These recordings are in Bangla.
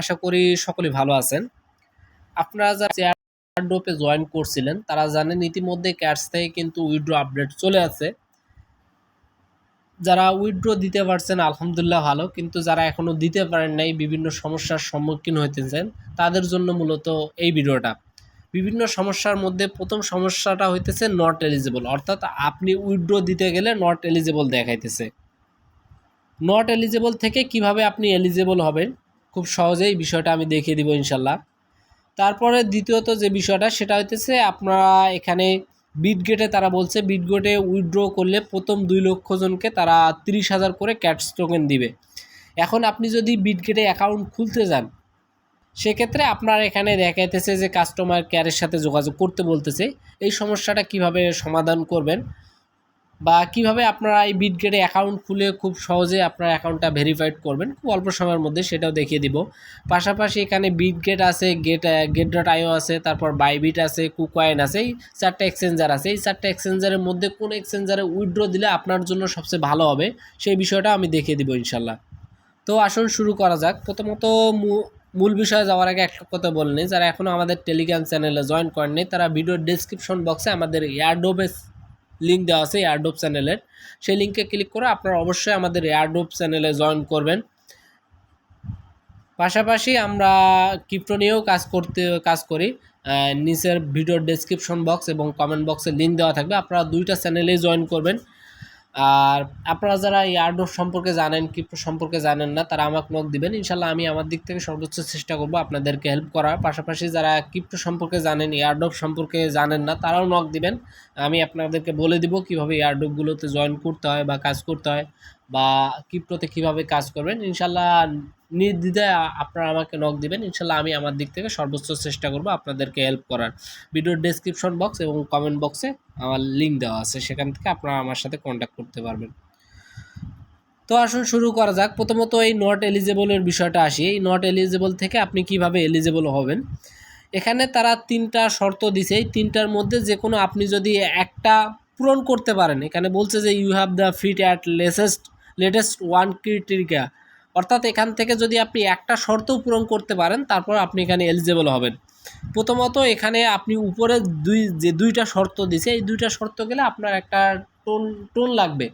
আশা করি সকলে ভালো আছেন। আপনারা যারা এয়ারড্রপে জয়েন করছিলেন, তারা জানেন ইতিমধ্যে ক্যাটস থেকে কিন্তু উইড্রো আপডেট চলে আছে। যারা উইড্রো দিতে পারছেন, আলহামদুলিল্লাহ ভালো। কিন্তু যারা এখনও দিতে পারেন নাই, বিভিন্ন সমস্যার সম্মুখীন হইতেছেন, তাদের জন্য মূলত এই ভিডিওটা। বিভিন্ন সমস্যার মধ্যে প্রথম সমস্যাটা হইতেছে নট এলিজিবল অর্থাৎ আপনি উইড্রো দিতে গেলে নট এলিজিবল দেখাইতেছে। নট এলিজিবল থেকে কীভাবে আপনি এলিজিবল হবেন? খুব সহজেই বিষয়টা আমি দেখিয়ে দিব ইনশাল্লাহ। তারপরে দ্বিতীয়ত যে বিষয়টা, সেটা হইতেছে আপনারা এখানে বিটগেটে তারা বলছে বিটগেটে উইথড্র করলে প্রথম দুই লক্ষ জনকে তারা তিরিশ হাজার করে ক্যাটস টোকেন দিবে। এখন আপনি যদি বিটগেটে অ্যাকাউন্ট খুলতে যান, সেক্ষেত্রে আপনার এখানে দেখাইতেছে যে কাস্টমার কেয়ারের সাথে যোগাযোগ করতে বলতেছে। এই সমস্যাটা কীভাবে সমাধান করবেন? বা কীভাবে আপনারা এই বিটগেটে অ্যাকাউন্ট খুলে খুব সহজে আপনার অ্যাকাউন্টটা ভেরিফাইড করবেন, খুব অল্প সময়ের মধ্যে সেটাও দেখিয়ে দিব। পাশাপাশি এখানে বিটগেট আছে গেট গেট ডট আইও আছে, তারপর বাইবিট আছে কুকয়েন আছে, এই চারটা এক্সচেঞ্জার আছে। এই চারটা এক্সচেঞ্জারের মধ্যে কোন এক্সচেঞ্জারে উইথড্র দিলে আপনার জন্য সবচেয়ে ভালো হবে, সেই বিষয়টা আমি দেখিয়ে দিব ইনশাল্লাহ। তো আসুন শুরু করা যাক। প্রথমত মূল বিষয়ে যাওয়ার আগে একটা কথা বলে যারা এখনও আমাদের টেলিগ্রাম চ্যানেলে জয়েন করেননি, তারা ভিডিও ডিসক্রিপশন বক্সে আমাদের এয়ারডোবে লিঙ্ক দেওয়া আছে এয়ারডোপ চ্যানেলের সেই লিঙ্কে ক্লিক করে আপনারা অবশ্যই আমাদের এয়ারডোপ চ্যানেলে জয়েন করবেন। পাশাপাশি আমরা ক্রিপ্টো নিয়েও কাজ করতে, কাজ করি। নিচের ভিডিওর ডেসক্রিপশন বক্স এবং কমেন্ট বক্সে লিঙ্ক দেওয়া থাকবে। আপনারা দুইটা চ্যানেলেই জয়েন করবেন। আর আপনারা যারা এই আর্ডোপ সম্পর্কে জানেন ক্রিপ্টো সম্পর্কে জানেন না, তারা আমাকে নক দিবেন। ইনশাল্লাহ আমি আমার দিক থেকে সর্বোচ্চ চেষ্টা করব আপনাদেরকে হেল্প করার। পাশাপাশি যারা ক্রিপ্টো সম্পর্কে জানেন এয়ারডোপ সম্পর্কে জানেন না, তারাও নক দিবেন। আমি আপনাদেরকে বলে দিব কীভাবে এয়ারডোপগুলোতে জয়েন করতে হয় বা কাজ করতে হয় বা ক্রিপ্টোতে কীভাবে কাজ করবেন। ইনশাল্লাহ নির্দ্বিধায় আপনারা আমাকে নক দিবেন। ইনশাল্লাহ আমি আমার দিক থেকে সর্বোচ্চ চেষ্টা করব আপনাদেরকে হেল্প করার। ভিডিওর ডেসক্রিপশন বক্স এবং কমেন্ট বক্সে আমার লিঙ্ক দেওয়া আছে, সেখান থেকে আপনারা আমার সাথে কন্ট্যাক্ট করতে পারবেন। তো আসুন শুরু করা যাক। প্রথমত এই নট এলিজেবলের বিষয়টা আসি। এই নট এলিজেবল থেকে আপনি কীভাবে এলিজেবল হবেন? এখানে তারা তিনটা শর্ত দিছে। এই তিনটার মধ্যে যে কোনো আপনি যদি একটা পূরণ করতে পারেন, এখানে বলছে যে you have the fit at latest latest one criteria অর্থাৎ এখান থেকে যদি আপনি একটা শর্তও পূরণ করতে পারেন, তারপর আপনি এখানে এলিজেবল হবেন। প্রথমত এখানে আপনি উপরে দুই, যে দুইটা শর্ত দিছে, এই দুইটা শর্ত গেলে আপনার একটা টোন টোন লাগবে।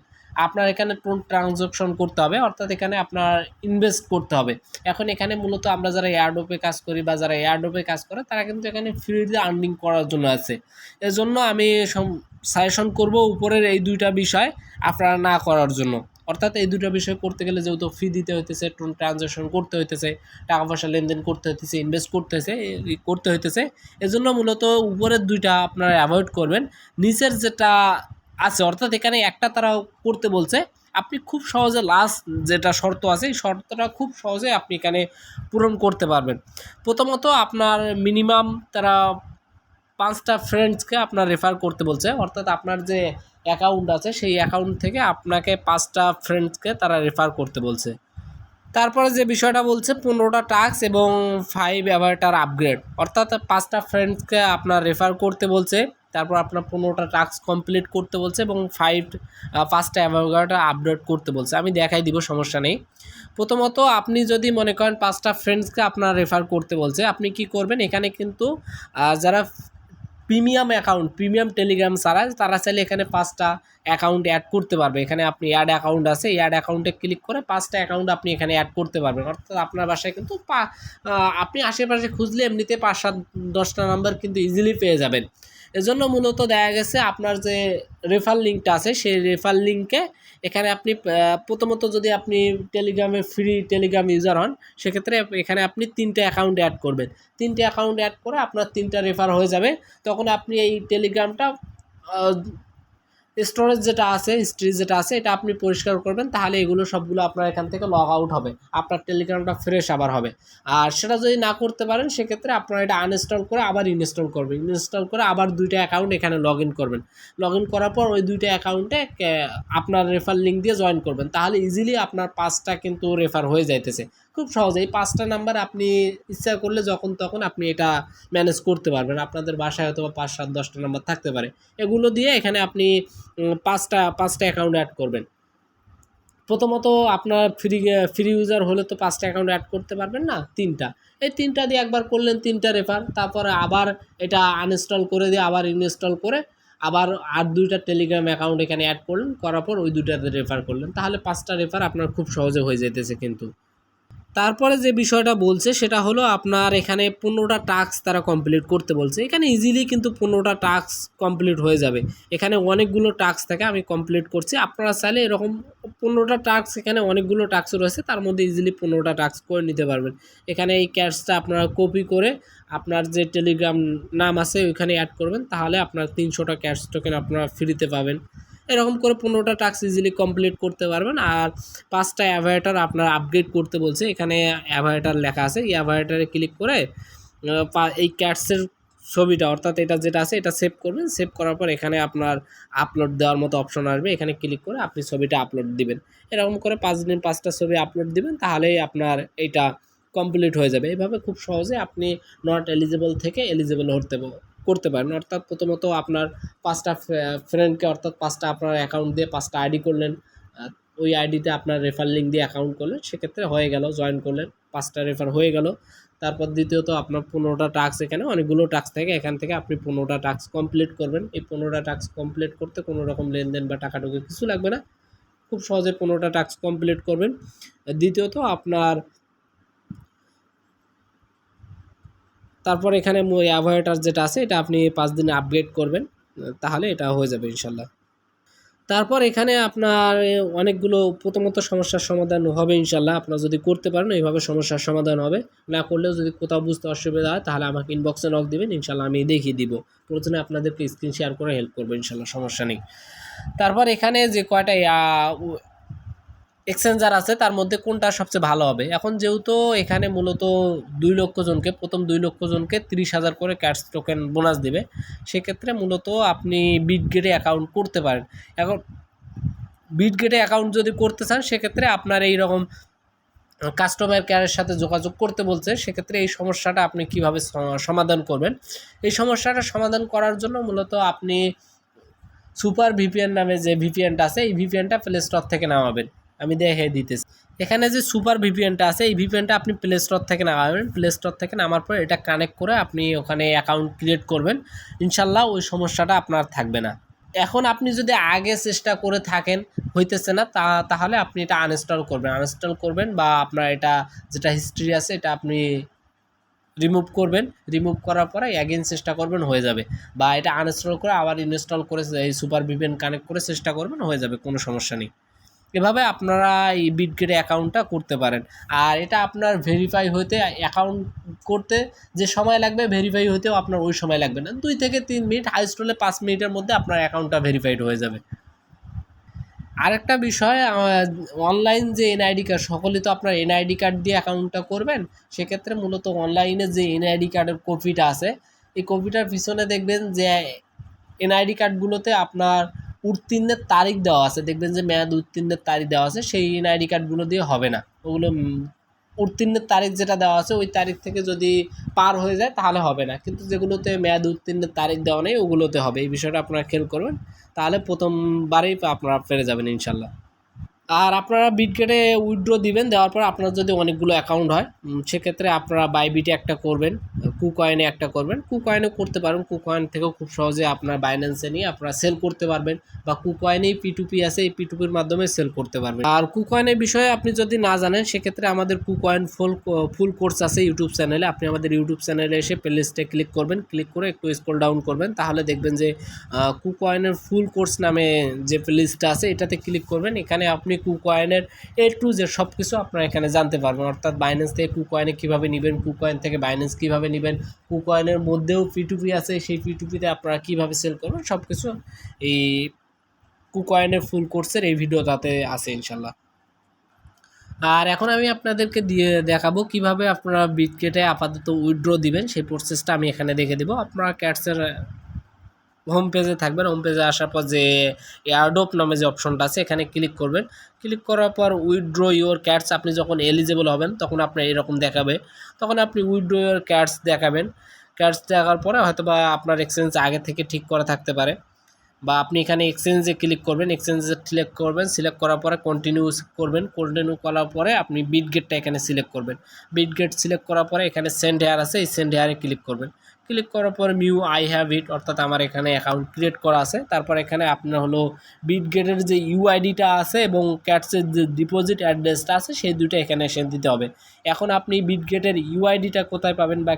আপনার এখানে টোন ট্রানজাকশন করতে হবে, অর্থাৎ এখানে আপনার ইনভেস্ট করতে হবে। এখন এখানে মূলত আমরা যারা এয়ারডোপে কাজ করি বা যারা এয়ারডোপে কাজ করে, তারা কিন্তু এখানে ফ্রিতে আর্নিং করার জন্য আছে। এজন্য আমি সাজেশন করব উপরের এই দুইটা বিষয় আপনারা না করার জন্য। অর্থাৎ এই দুটো বিষয় করতে গেলে যেহেতু ফি দিতে হইতেছে ট্রানজ্যাকশন করতে হইতেছে, টাকা পয়সা লেনদেন করতে হইতেছে ইনভেস্ট করতে হয়েছে করতে হইতেছে, এজন্য মূলত উপরের দুইটা আপনারা অ্যাভয়েড করবেন। নিচের যেটা আছে, অর্থাৎ এখানে একটা তারা করতে বলছে, আপনি খুব সহজে লাস্ট যেটা শর্ত আছে, এই শর্তটা খুব সহজে আপনি এখানে পূরণ করতে পারবেন। প্রথমত আপনার মিনিমাম তারা পাঁচটা ফ্রেন্ডসকে আপনার রেফার করতে বলছে। অর্থাৎ আপনার যে অ্যাকাউন্ট আছে, সেই অ্যাকাউন্ট থেকে আপনাকে পাঁচটা ফ্রেন্ডসকে তারা রেফার করতে বলছে। তারপরে যে বিষয়টা বলছে, পনেরোটা টাস্ক এবং ফাইভ অ্যাভারটার আপগ্রেড অর্থাৎ পাঁচটা ফ্রেন্ডসকে আপনার রেফার করতে বলছে, তারপর আপনার পনেরোটা টাস্ক কমপ্লিট করতে বলছে এবং ফাইভ পাঁচটা অ্যাভারটা আপডেট করতে বলছে। আমি দেখাই দিব, সমস্যা নেই। প্রথমত, আপনি যদি মনে করেন পাঁচটা ফ্রেন্ডসকে আপনার রেফার করতে বলছে, আপনি কি করবেন? এখানে কিন্তু যারা প্রিমিয়াম অ্যাকাউন্ট, প্রিমিয়াম টেলিগ্রাম ছাড়া তারা চাইলে এখানে পাঁচটা অ্যাকাউন্ট অ্যাড করতে পারবে। এখানে আপনি অ্যাড অ্যাকাউন্ট আছে অ্যাড অ্যাকাউন্টে ক্লিক করে পাঁচটা অ্যাকাউন্ট আপনি এখানে অ্যাড করতে পারবেন। অর্থাৎ আপনার বাসায় কিন্তু আপনি আশেপাশে খুঁজলে এমনিতে পাঁচ সাত, দশটা নাম্বার কিন্তু ইজিলি পেয়ে যাবেন। এজন্য মূলত দেখা গেছে আপনার যে রেফার লিঙ্কটা আছে, সেই রেফার লিঙ্কে এখানে আপনি প্রথমত যদি আপনি টেলিগ্রামে ফ্রি টেলিগ্রাম ইউজার হন, সেক্ষেত্রে এখানে আপনি তিনটে অ্যাকাউন্ট অ্যাড করবেন। তিনটে অ্যাকাউন্ট অ্যাড করে আপনার তিনটা রেফার হয়ে যাবে। তখন আপনি এই টেলিগ্রামটা স্টোরেজ যেটা আছে হিস্ট্রি যেটা আছে, এটা আপনি পরিষ্কার করবেন, তাহলে এগুলো সবগুলো আপনার এখান থেকে লগ আউট হবে। আপনার টেলিগ্রামটা ফ্রেশ আবার হবে। আর সেটা যদি না করতে পারেন, সেক্ষেত্রে আপনারা এটা আনইনস্টল করে আবার ইনস্টল করবেন। ইনস্টল করে আবার দুইটা অ্যাকাউন্ট এখানে লগ ইন করবেন। লগ ইন করার পর ওই দুইটা অ্যাকাউন্টে আপনার রেফার লিঙ্ক দিয়ে জয়েন করবেন। তাহলে ইজিলি আপনার পাঁচটা কিন্তু রেফার হয়ে যাইতেছে। খুব সহজ এই পাঁচটা নাম্বার আপনি ইচ্ছা করলে যখন তখন আপনি এটা ম্যানেজ করতে পারবেন। আপনাদের বাসায় হয়তো পাঁচ, সাত, দশটা নাম্বার থাকতে পারে। এগুলো দিয়ে এখানে আপনি পাঁচটা পাঁচটা অ্যাকাউন্ট অ্যাড করবেন। প্রথমত আপনার ফ্রি ফ্রি ইউজার হলে তো পাঁচটা অ্যাকাউন্ট অ্যাড করতে পারবেন না? তিনটা। এই তিনটা দিয়ে একবার করলেন, তিনটা রেফার তারপরে আবার এটা আনইনস্টল করে দিয়ে আবার ইনস্টল করে আবার আর দুইটা টেলিগ্রাম অ্যাকাউন্ট এখানে অ্যাড করলেন, করার পর ওই দুইটাতে রেফার করলেন। তাহলে পাঁচটা রেফার আপনার খুব সহজে হয়ে যেতেছে কিন্তু। তারপরে যে বিষয়টা বলছে, সেটা হলো আপনার এখানে পনেরোটা টাস্ক তারা কমপ্লিট করতে বলছে। এখানে ইজিলি কিন্তু পনেরোটা টাস্ক কমপ্লিট হয়ে যাবে। এখানে অনেকগুলো টাস্ক থাকে, আমি কমপ্লিট করছি। আপনারা চাইলে এরকম পনেরোটা টাস্ক এখানে অনেকগুলো টাস্ক রয়েছে, তার মধ্যে ইজিলি পনেরোটা টাস্ক করে নিতে পারবেন। এখানে এই ক্যাশটা আপনারা কপি করে আপনার যে টেলিগ্রাম নাম আছে, ওইখানে অ্যাড করবেন, তাহলে আপনার তিনশোটা ক্যাশ টোকেন আপনারা ফ্রিতে পাবেন। এরকম করে পনেরোটা টাস্ক ইজিলি কমপ্লিট করতে পারবেন। আর পাঁচটা অ্যাভাইটার আপনার আপগ্রেড করতে বলছে। এখানে অ্যাভাইটার লেখা আছে। এই অ্যাভাইটারে ক্লিক করে এই ক্যাটসের ছবিটা, অর্থাৎ এটা যেটা আছে, এটা সেভ করবেন। সেভ করার পর এখানে আপনার আপলোড দেওয়ার মতো অপশন আসবে। এখানে ক্লিক করে আপনি ছবিটা আপলোড দিবেন। এরকম করে পাঁচ দিন পাঁচটা ছবি আপলোড দিবেন, তাহলেই আপনার এইটা কমপ্লিট হয়ে যাবে। এইভাবে খুব সহজে আপনি নট এলিজিবল থেকে এলিজিবল হতে করতে পারেন। অর্থাৎ প্রথমত আপনার পাঁচটা ফ্রেন্ডকে অর্থাৎ পাঁচটা আপনার অ্যাকাউন্ট দিয়ে পাঁচটা আইডি করলেন ওই আইডিতে আপনার রেফার লিঙ্ক দিয়ে অ্যাকাউন্ট করলেন, সেক্ষেত্রে হয়ে গেল জয়েন করলেন, পাঁচটা রেফার হয়ে গেল। তারপর দ্বিতীয়ত আপনার পনেরোটা টাস্ক এখানে, অনেকগুলো টাস্ক থাকে, এখান থেকে আপনি পনেরোটা টাস্ক কমপ্লিট করবেন। এই পনেরোটা টাস্ক কমপ্লিট করতে কোনো রকম লেনদেন বা টাকা টুকু কিছু লাগবে না। খুব সহজে পনেরোটা টাস্ক কমপ্লিট করবেন। দ্বিতীয়ত আপনার তারপর এখানে অ্যাভয়েটার যেটা আছে, এটা আপনি পাঁচ দিনে আপগ্রেড করবেন, তাহলে এটা হয়ে যাবে ইনশাল্লাহ। তারপর এখানে আপনার অনেকগুলো প্রথমত সমস্যার সমাধান হবে ইনশাল্লাহ। আপনারা যদি করতে পারেন, এইভাবে সমস্যার সমাধান হবে। না করলেও যদি কোথাও বুঝতে অসুবিধা হয়, তাহলে আমাকে ইনবক্সে নক দেবেন, ইনশাল্লাহ আমি দেখিয়ে দিব। প্রথমে আপনাদেরকে স্ক্রিন শেয়ার করে হেল্প করব, ইনশাল্লাহ, সমস্যা নেই। তারপর এখানে যে কয়টা এক্সচেঞ্জার আছে, তার মধ্যে কোনটা সবচেয়ে ভালো হবে? এখন যেহেতু এখানে মূলত দুই লক্ষ জনকে, প্রথম দুই লক্ষ জনকে তিরিশ হাজার করে ক্যাশ টোকেন বোনাস দেবে। সেক্ষেত্রে মূলত আপনি বিটগেটে অ্যাকাউন্ট করতে পারেন। এখন বিটগেটে অ্যাকাউন্ট যদি করতে চান, সেক্ষেত্রে আপনার এই রকম কাস্টমার কেয়ারের সাথে যোগাযোগ করতে বলছে, সেক্ষেত্রে এই সমস্যাটা আপনি কীভাবে সমাধান করবেন? এই সমস্যাটা সমাধান করার জন্য মূলত আপনি সুপার ভিপিএন নামে যে ভিপিএনটা আছে, এই ভিপিএনটা প্লে স্টোর থেকে নামাবেন। আমি দেখে দিতেছি। এখানে যে সুপার ভিপিএনটা আছে, এই ভিপিএনটা আপনি প্লে স্টোর থেকে নামাবেন। প্লে স্টোর থেকে নামার পর এটা কানেক্ট করে আপনি ওখানে অ্যাকাউন্ট ক্রিয়েট করবেন। ইনশাল্লাহ ওই সমস্যাটা আপনার থাকবে না। এখন আপনি যদি আগে চেষ্টা করে থাকেন, হইতেছে না, তা তাহলে আপনি এটা আনইনস্টল করবেন। আনইনস্টল করবেন বা আপনার এটা যেটা হিস্ট্রি আছে, এটা আপনি রিমুভ করবেন। রিমুভ করার পরে অ্যাগেন চেষ্টা করবেন, হয়ে যাবে। বা এটা আনইনস্টল করে আবার ইনস্টল করে এই সুপার ভিপিএন কানেক্ট করে চেষ্টা করবেন, হয়ে যাবে, কোনো সমস্যা নেই। এভাবে আপনারা এই বিটগেটে অ্যাকাউন্টটা করতে পারেন। আর এটা আপনার ভেরিফাই হতে অ্যাকাউন্ট করতে যে সময় লাগবে ভেরিফাই হতেও আপনার ওই সময় লাগবে না। দুই থেকে তিন মিনিট হাইস্ট হলে পাঁচ মিনিটের মধ্যে আপনার অ্যাকাউন্টটা ভেরিফাইড হয়ে যাবে। আরেকটা বিষয় অনলাইন যে এনআইডি কার্ড সকলে তো আপনার এনআইডি কার্ড দিয়ে অ্যাকাউন্টটা করবেন। সেক্ষেত্রে মূলত অনলাইনে যে এনআইডি কার্ডের কপিটা আছে, এই কপিটার পিছনে দেখবেন যে এনআইডি কার্ডগুলোতে আপনার উত্তীর্ণের তারিখ দেওয়া আছে। দেখবেন যে মেয়াদ উত্তীর্ণের তারিখ দেওয়া আছে, সেই এনআইডি কার্ডগুলো দিয়ে হবে না। ওগুলো উত্তীর্ণের তারিখ যেটা দেওয়া আছে, ওই তারিখ থেকে যদি পার হয়ে যায় তাহলে হবে না। কিন্তু যেগুলোতে মেয়াদ উত্তীর্ণের তারিখ দেওয়া নেই, ওগুলোতে হবে। এই বিষয়টা আপনারা খেয়াল করবেন। তাহলে প্রথমবারেই আপনারা পেরে যাবেন ইনশাল্লাহ। আর আপনারা বিটগেটে উইড্রো দিবেন, দেওয়ার পর আপনার যদি অনেকগুলো অ্যাকাউন্ট হয় সেক্ষেত্রে আপনারা বাইবিটে একটা করবেন কুকয়েনে একটা করবেন। কুকয়েনে করতে পারেন কুকয়েন থেকেও খুব সহজে আপনার বাইন্যান্সে নিয়ে আপনারা সেল করতে পারবেন, বা কুকয়েনেই পিটুপি আছে, এই পিটুপির মাধ্যমে সেল করতে পারবেন। আর কুকয়েনের বিষয়ে আপনি যদি না জানেন, সেক্ষেত্রে আমাদের কুকয়েন ফুল ফুল কোর্স আছে ইউটিউব চ্যানেলে আপনি আমাদের ইউটিউব চ্যানেলে এসে প্লেলিস্টে ক্লিক করবেন ক্লিক করে একটু স্ক্রল ডাউন করবেন, তাহলে দেখবেন যে কুকয়েনের ফুল কোর্স নামে যে প্লেলিস্টটা আছে, এটাতে ক্লিক করবেন। এখানে আপনি কুকয়েনের এ টু যে সব কিছু আপনারা এখানে জানতে পারবেন। অর্থাৎ বাইন্যান্স থেকে কুকয়েনে কীভাবে নেবেন, কুকয়েন থেকে বাইন্যান্স কীভাবে নেবেন, কুকয়েনের মধ্যেও পিটুপি আছে, সেই পিটুপিতে আপনারা কীভাবে সেল করবেন সব কিছু এই কুকয়েনের ফুল কোর্সের এই ভিডিওটাতে আছে ইনশাল্লাহ আর এখন আমি আপনাদেরকে দিয়ে দেখাবো কীভাবে আপনারা বিটকেটে আপাতত উইথড্র দিবেন, সেই প্রসেসটা আমি এখানে দেখে দেবো। আপনারা ক্যাটসের হোম পেজে থাকবেন। হোম পেজে আসার পর যে এয়ারডোপ নামে যে অপশনটা আছে, এখানে ক্লিক করবেন। ক্লিক করার পর উইথড্র ইওর ক্যাটস আপনি যখন এলিজেবল হবেন, তখন আপনার এরকম দেখাবে। তখন আপনি উইথড্র ইওর ক্যাটস দেখাবেন। ক্যাটস দেখার পরে হয়তো বা আপনার এক্সচেঞ্জ আগে থেকে ঠিক করা থাকতে পারে। বা আপনি এখানে এক্সচেঞ্জে ক্লিক করবেন। এক্সচেঞ্জে সিলেক্ট করবেন। সিলেক্ট করার পরে কন্টিনিউ করবেন। কন্টিনিউ করার পরে আপনি বিট গেটটা এখানে সিলেক্ট করবেন। বিট গেট সিলেক্ট করার পরে এখানে সেন্ড হেয়ার আছে। এই সেন্ড হেয়ারে ক্লিক করবেন। ক্লিক করার পর মিউ আই হ্যাভ ইট অর্থাৎ আমার এখানে অ্যাকাউন্ট ক্রিয়েট করা আছে। তারপর এখানে আপনার হলো বিট গেটের যে ইউআইডিটা আছে এবং ক্যাটসের যে ডিপোজিট অ্যাড্রেসটা আছে, সেই দুটো এখানে এসে দিতে হবে। এখন আপনি বিটগেটের ইউআইডিটা কোথায় পাবেন বা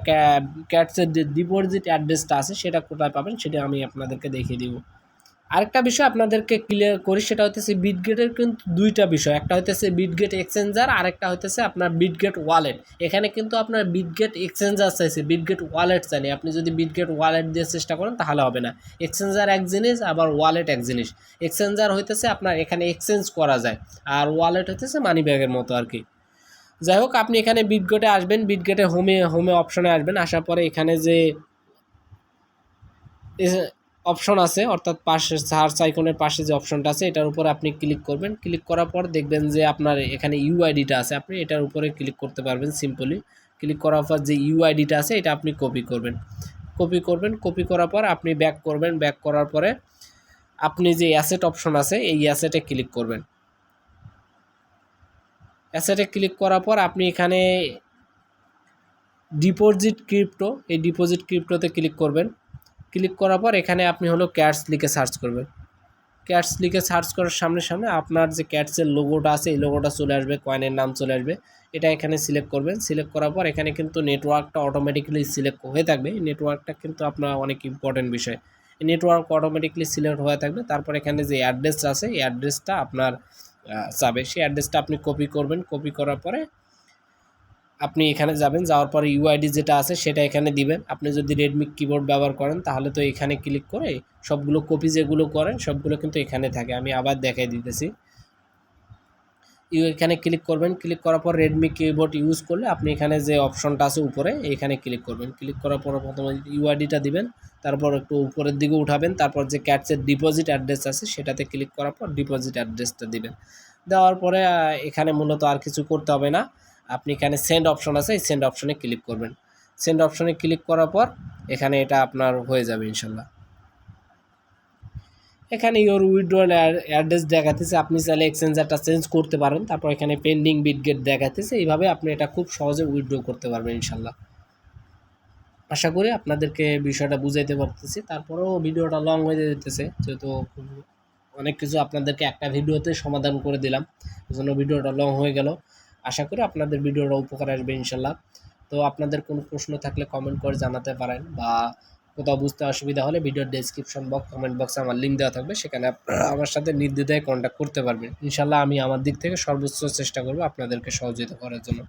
ক্যাটসের যে ডিপোজিট অ্যাড্রেসটা আছে, সেটা কোথায় পাবেন, সেটা আমি আপনাদেরকে দেখিয়ে দিব। আরেকটা বিষয় আপনাদেরকে ক্লিয়ার করি, সেটা হতেছে বিটগেটের কিন্তু দুইটা বিষয়। একটা হইতেছে বিটগেট এক্সচেঞ্জার আরেকটা হইতেছে আপনার বিটগেট ওয়ালেট এখানে কিন্তু আপনার বিটগেট এক্সচেঞ্জার চাইছে বিটগেট ওয়ালেট চাইনি আপনি যদি বিটগেট ওয়ালেট দিয়ে চেষ্টা করেন, তাহলে হবে না। এক্সচেঞ্জার এক জিনিস, আবার ওয়ালেট এক জিনিস। এক্সচেঞ্জার হইতেছে আপনার এখানে এক্সচেঞ্জ করা যায়, আর ওয়ালেট হইতেছে মানি ব্যাগের মতো আর কি যাই হোক, আপনি এখানে বিটগেটে আসবেন বিটগেটে হোমে হোমে অপশনে আসবেন। আসার পরে এখানে যে অপশন আছে, অর্থাৎ পাশে সার্চ আইকনের পাশে যে অপশনটা আছে, এটার উপরে আপনি ক্লিক করবেন। ক্লিক করার পর দেখবেন যে আপনার এখানে ইউআইডিটা আছে, আপনি এটার উপরে ক্লিক করতে পারবেন সিম্পলি। ক্লিক করার পর যে ইউআইডিটা আছে, এটা আপনি কপি করবেন। কপি করবেন, কপি করার পর আপনি ব্যাক করবেন, ব্যাক করার পরে আপনি যে অ্যাসেট অপশন আছে, এই অ্যাসেটে ক্লিক করবেন। অ্যাসেটে ক্লিক করার পর আপনি এখানে ডিপোজিট ক্রিপ্টো, এই ডিপোজিট ক্রিপ্টোতে ক্লিক করবেন। ক্লিক করার পর এখানে আপনি হলো ক্যাটস লিখে সার্চ করবেন। ক্যাটস লিখে সার্চ করার সামনে সামনে আপনার যে ক্যাটসের লোগোটা আছে, এই লোগোটা চলে আসবে কয়েনের নাম চলে আসবে। এটা এখানে সিলেক্ট করবেন। সিলেক্ট করার পর এখানে কিন্তু নেটওয়ার্কটা অটোমেটিক্যালি সিলেক্ট হয়ে থাকবে। এই নেটওয়ার্কটা কিন্তু আপনার অনেক ইম্পর্টেন্ট বিষয়। এই নেটওয়ার্ক অটোমেটিকলি সিলেক্ট হয়ে থাকবে। তারপর এখানে যে অ্যাড্রেস আছে, এই অ্যাড্রেসটা আপনার যাবে। সেই অ্যাড্রেসটা আপনি কপি করবেন। কপি করার পরে আপনি এখানে যাবেন, যাওয়ার পরে ইউআইডি যেটা আছে সেটা এখানে দিবেন। আপনি যদি রেডমি কিবোর্ড ব্যবহার করেন, তাহলে তো এখানে ক্লিক করে সবগুলো কপি যেগুলো করেন, সবগুলো কিন্তু এখানে থাকে। আমি আবার দেখাই দিতেছি। ইউ এখানে ক্লিক করবেন। ক্লিক করার পর রেডমি কিবোর্ড ইউজ করলে আপনি এখানে যে অপশনটা আছে উপরে, এখানে ক্লিক করবেন। ক্লিক করার পর প্রথমে ইউআইডিটা দিবেন। তারপর একটু উপরের দিকে উঠাবেন। তারপর যে ক্যাটসের ডিপোজিট অ্যাড্রেস আছে, সেটাতে ক্লিক করার পর ডিপোজিট অ্যাড্রেসটা দিবেন। দেওয়ার পরে এখানে মূলত আর কিছু করতে হবে না। আপনি এখানে সেন্ড অপশন আছে, এই সেন্ড অপশনে ক্লিক করবেন। সেন্ড অপশনে ক্লিক করার পর এখানে এটা আপনার হয়ে যাবে ইনশাল্লাহ। এখানে ইওর উইড্রোল অ্যাড্রেস দেখাতেছে, আপনি চাইলে এক্সচেঞ্জারটা চেঞ্জ করতে পারেন, তারপর এখানে পেন্ডিং বিটগেট দেখাতেছে, এইভাবে আপনি এটা খুব সহজে উইড্রো করতে পারবেন ইনশাল্লাহ। আশা করি আপনাদেরকে বিষয়টা বুঝাইতে পারতেছি, তারপরেও ভিডিওটা লং হয়ে যেতেছে, যেহেতু অনেক কিছু আপনাদেরকে একটা ভিডিওতে সমাধান করে দিলাম জন্য ভিডিওটা লং হয়ে গেল। আশা করি আপনাদের ভিডিওটা উপকার আসবে ইনশাল্লাহ। তো আপনাদের কোনো প্রশ্ন থাকলে কমেন্ট করে জানাতে পারেন বা কোথাও বুঝতে অসুবিধা হলে ভিডিওর ডেসক্রিপশন বক্স কমেন্ট বক্সে আমার লিঙ্ক দেওয়া থাকবে। সেখানে আমার সাথে নির্দ্বিধায় কন্ট্যাক্ট করতে পারবেন। ইনশাল্লাহ আমি আমার দিক থেকে সর্বোচ্চ চেষ্টা করব আপনাদেরকে সহযোগিতা করার জন্য।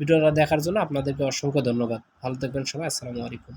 ভিডিওটা দেখার জন্য আপনাদেরকে অসংখ্য ধন্যবাদ। ভালো থাকবেন সবাই, আসসালামু আলাইকুম।